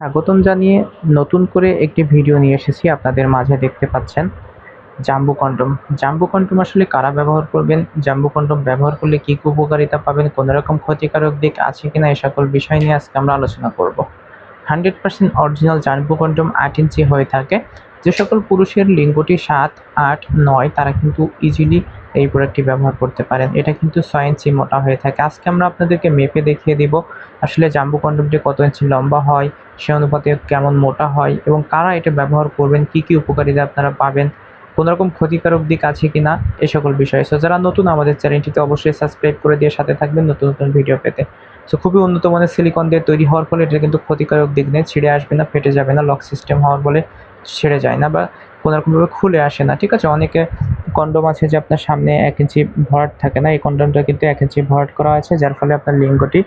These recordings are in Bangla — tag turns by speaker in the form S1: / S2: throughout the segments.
S1: স্বাগতম জানিয়ে নতুন করে একটি ভিডিও নিয়ে এসেছি, আপনাদের মাঝে দেখতে পাচ্ছেন জাম্বু কন্ডম জাম্বু কন্ডম আসলে কারা ব্যবহার করবেন? জাম্বু কন্ডম ব্যবহার করলে কী কী উপকারিতা পাবেন? কোনো রকম ক্ষতিকারক দিক আছে কিনা? এ সকল বিষয় নিয়ে আজকে আমরা আলোচনা করব। Hundred percent original jumbo condom আট ইঞ্চি হয়ে থাকে। যে সকল পুরুষের লিঙ্গটি সাত, আট, নয়, তারা কিন্তু ইজিলি এই প্রোডাক্টটি ব্যবহার করতে পারেন। এটা কিন্তু ছয় ইঞ্চি মোটা হয়ে থাকে। আজকে আমরা আপনাদেরকে মেপে দেখিয়ে দিব, আসলে জাম্বু কন্ডমটি কত ইঞ্চি লম্বা হয়, সে অনুপাতে কেমন মোটা হয়, এবং কারা এটা ব্যবহার করবেন, কি কি উপকারিতা আপনারা পাবেন কোনো রকম ক্ষতিকারক দিক আছে কি না এ সকল বিষয়ে। সো যারা নতুন আমাদের চ্যানেলটিতে অবশ্যই সাবস্ক্রাইব করে দিয়ে সাথে থাকবেন নতুন নতুন ভিডিও পেতে। সো খুবই উন্নত মানের সিলিকন দিয়ে তৈরি হওয়ার ফলে এটা কিন্তু ক্ষতিকারক দিক নেই, ছিঁড়ে আসবে না, ফেটে যাবে না, লক সিস্টেম হওয়ার ফলে ছেড়ে যায় না বা কোনো রকমভাবে খুলে আসে না, ঠিক আছে? অনেকে কন্ডম আছে যে আপনার সামনে এক ইঞ্চি ভরাট থাকে না, এই কন্ডমটা কিন্তু এক ইঞ্চি ভরাট করা আছে, যার ফলে আপনার লিঙ্গটি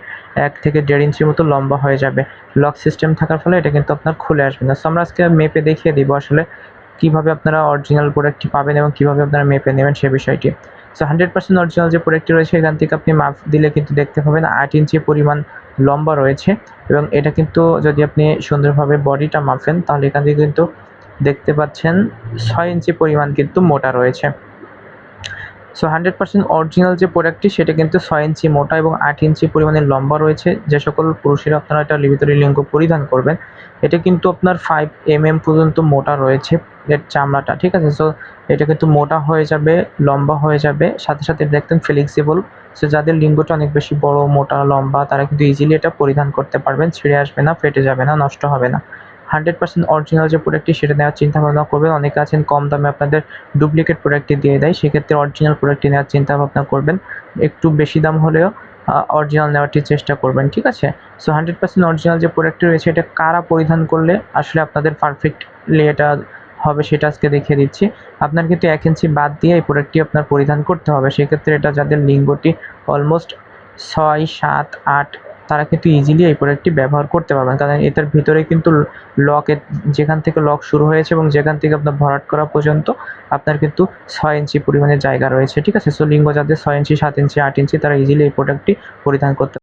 S1: এক থেকে দেড় ইঞ্চির মতো লম্বা হয়ে যাবে। লক সিস্টেম থাকার ফলে এটা কিন্তু আপনার খুলে আসবে না। সো আমরা আজকে মেপে দেখিয়ে দিব আসলে কীভাবে আপনারা অরিজিনাল প্রোডাক্টটি পাবেন এবং কীভাবে আপনারা মেপে নেবেন সে বিষয়টি। সো হান্ড্রেড পার্সেন্ট অরিজিনাল যে প্রোডাক্টটি রয়েছে, এখান থেকে আপনি মাপ দিলে কিন্তু দেখতে পাবেন আট ইঞ্চি পরিমাণ লম্বা রয়েছে এবং এটা কিন্তু যদি আপনি সুন্দরভাবে বডিটা মাপেন, তাহলে এখান থেকে কিন্তু দেখতে পাচ্ছেন ছয় ইঞ্চি পরিমাণ কিন্তু মোটা রয়েছে। সো হান্ড্রেড পার্সেন্ট অরিজিনাল যে প্রোডাক্টটি সেটা কিন্তু ছয় ইঞ্চি মোটা এবং আট ইঞ্চি পরিমাণের লম্বা রয়েছে। যে সকল পুরুষেরা আপনারা এটা লিবিতরি লিঙ্গ পরিধান করবেন, এটা কিন্তু আপনার ফাইভ এম এম পর্যন্ত মোটা রয়েছে এর চামড়াটা, ঠিক আছে? সো এটা কিন্তু মোটা হয়ে যাবে, লম্বা হয়ে যাবে। সাথে সাথে এটা দেখতেন ফ্লেক্সিবল সো যাদের লিঙ্গটা অনেক বেশি বড়, মোটা, লম্বা, তারা কিন্তু ইজিলি এটা পরিধান করতে পারবেন, ছিঁড়ে আসবে না, ফেটে যাবে না, নষ্ট হবে না। হান্ড্রেড পার্সেন্ট অরিজিনাল যে প্রোডাক্টটি সেটা নেওয়ার চিন্তা ভাবনা করবেন। অনেকে আছেন কম দামে আপনাদের ডুপ্লিকেট প্রোডাক্টটি দিয়ে দেয়। সেক্ষেত্রে অরিজিনাল প্রোডাক্টটি নেওয়ার চিন্তা ভাবনা করবেন। একটু বেশি দাম হলেও অরিজিনাল নেওয়ারটির চেষ্টা করবেন, ঠিক আছে? সো হান্ড্রেড পার্সেন্ট অরিজিনাল যে প্রোডাক্টটি রয়েছে, এটা কারা পরিধান করলে আসলে আপনাদের পারফেক্টলি এটা হবে সেটা আজকে দেখিয়ে দিচ্ছি। আপনার কিন্তু এক ইঞ্চি বাদ দিয়ে এই প্রোডাক্টটি আপনার পরিধান করতে হবে। সেক্ষেত্রে এটা যাদের লিঙ্গটি অলমোস্ট ছয়, সাত, আট তারা কিন্তু ইজিলি এই প্রোডাক্টটি ব্যবহার করতে পারবেন কারণ এটার ভিতরে কিন্তু লকের যেখান থেকে লক শুরু হয়েছে এবং যেখান থেকে আপনার ভরাট করা পর্যন্ত আপনার কিন্তু ছয় ইঞ্চি পরিমাণে জায়গা রয়েছে, ঠিক আছে? সো লিঙ্গ যাদের ছয় ইঞ্চি, সাত ইঞ্চি, আট ইঞ্চি তারা ইজিলি এই প্রোডাক্টটি পরিধান করতে